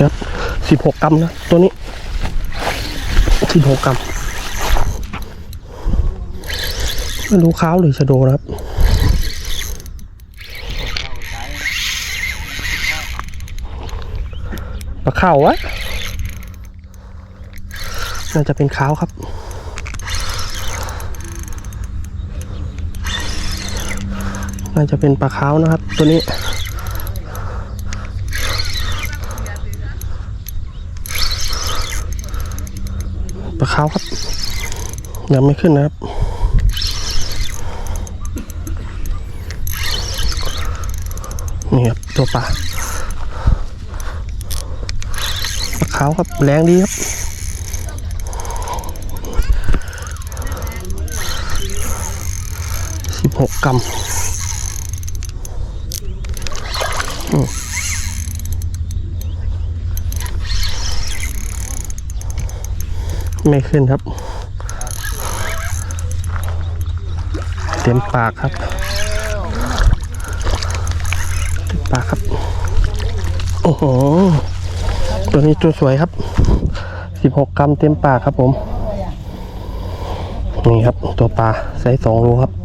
ครับสิบหกกรัมนะ ตัวนี้สิบหกกรัมไม่รู้ขาวหรือชะโดนะครับปลาเข้าวะน่าจะเป็นขาวครับน่าจะเป็นปลาขาวนะครับ ตัวนี้ ปลาขาวครับ ยังไม่ขึ้นนะครับ นี่ครับ ตัวปลาปลาขาวครับ แรงดีครับสิบหกกรัมอืม ไม่ขึ้นครับ เต็มปากครับ เต็มปากครับ โอ้โห ตัวนี้ตัวสวยครับสิบหกกรัมเต็มปากครับผม นี่ครับตัวปลาไซส์สองโลครับ